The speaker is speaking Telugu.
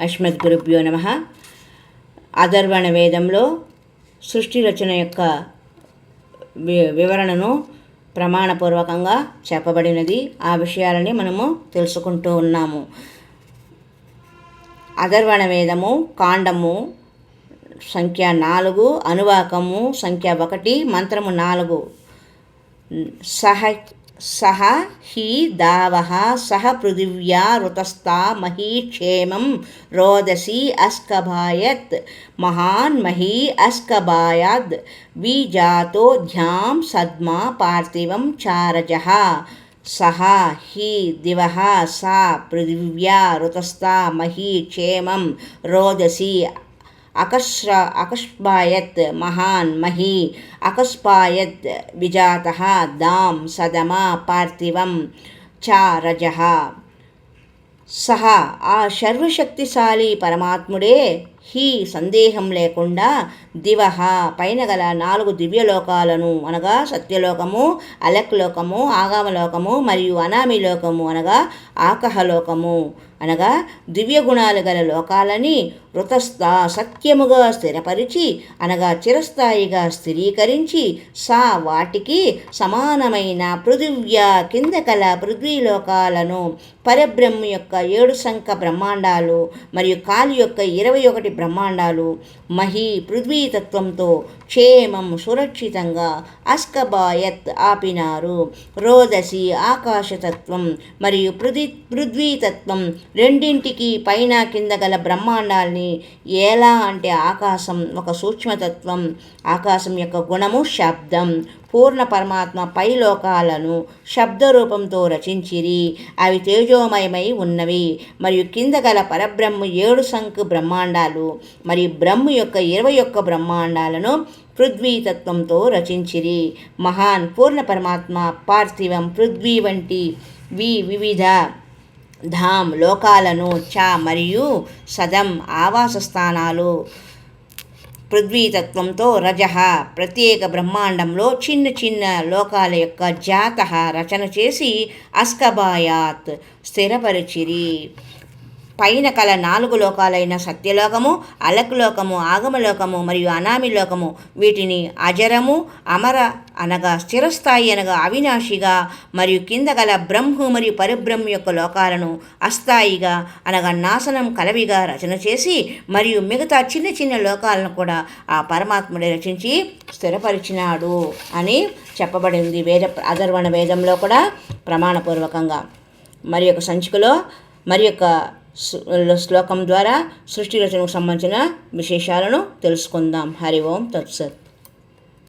అస్మద్గురుభ్యో నమ. అధర్వణ వేదంలో సృష్టి రచన యొక్క వి- వివరణను ప్రమాణపూర్వకంగా చెప్పబడినది. ఆ విషయాలని మనము తెలుసుకుంటూ ఉన్నాము. అధర్వణ వేదము కాండము సంఖ్య నాలుగు అనువాకము సంఖ్య ఒకటి మంత్రము నాలుగు సహ సహ హి దావః సహ పృథివ్యా ఋతస్థా మహీ క్షేమం రోదసి అస్కభాయత్ మహాన్ మహీ అస్కభాయాద్ విజాతో ధ్యాం సద్మా పార్థివం చారజః సహ హి దివః సా పృథివ్యా ఋతస్థా మహీ క్షేమం రోదసి అకస్ర అకస్పాయత్ మహాన్ మహీ అకస్పాయత్ విజాత దాం సదమా పార్థివం చారజ రజ. సహ ఆ సర్వశక్తిశాలి పరమాత్ముడే హీ సందేహం లేకుండా దివహ. పైన గల నాలుగు దివ్యలోకాలను అనగా సత్యలోకము అలక్లోకము ఆగామలోకము మరియు అనామిలోకము అనగా ఆకహలోకము అనగా దివ్య గుణాలు గల లోకాలని వృతస్థా సత్యముగా స్థిరపరిచి అనగా చిరస్థాయిగా స్థిరీకరించి సా వాటికి సమానమైన పృథివ్య కింద కల పృథ్వీలోకాలను పరబ్రహ్మ యొక్క ఏడు సంఖ బ్రహ్మాండాలు మరియు కాలి యొక్క ఇరవై ఒకటి బ్రహ్మాండాలు మహి పృథ్వీతత్వంతో క్షేమం సురక్షితంగా అస్కబాయత్ ఆపినారు. రోదసి ఆకాశతత్వం మరియు పృథి పృథ్వీతత్వం రెండింటికి పైన కింద గల బ్రహ్మాండాల్ని ఎలా అంటే ఆకాశం ఒక సూక్ష్మతత్వం ఆకాశం యొక్క గుణము శబ్దం. పూర్ణ పరమాత్మ పై లోకాలను శబ్ద రూపంతో రచించిరి. అవి తేజోమయమై ఉన్నవి. మరియు కింద గల పరబ్రహ్మ ఏడు సంఖ్య బ్రహ్మాండాలు మరియు బ్రహ్మ యొక్క ఇరవై ఒక్క బ్రహ్మాండాలను పృథ్వీతత్వంతో రచించిరి. మహాన్ పూర్ణ పరమాత్మ పార్థివం పృథ్వీ వంటి వి వివిధ ధామ్ లోకాలను చ మరియు సదం ఆవాస స్థానాలు పృథ్వీతత్వంతో రజ ప్రత్యేక బ్రహ్మాండంలో చిన్న చిన్న లోకాల యొక్క జాత రచన చేసి అస్కబాయాత్ స్థిరపరిచిరి. పైన కల నాలుగు లోకాలైన సత్యలోకము అలకులోకము ఆగమలోకము మరియు అనామిలోకము. వీటిని అజరము అమర అనగా స్థిరస్థాయి అనగా అవినాశిగా మరియు కింద గల బ్రహ్మ మరియు పరిబ్రహ్మ యొక్క లోకాలను అస్థాయిగా అనగా నాశనం కలవిగా రచన చేసి మరియు మిగతా చిన్న చిన్న లోకాలను కూడా ఆ పరమాత్ముడే రచించి స్థిరపరిచినాడు అని చెప్పబడింది వేద అధర్వణ వేదంలో కూడా ప్రమాణపూర్వకంగా. మరి యొక్క సంచికలో మరి యొక్క శ్లోకం ద్వారా సృష్టి రచనకు సంబంధించిన విశేషాలను తెలుసుకుందాం. హరి ఓం తత్సత్.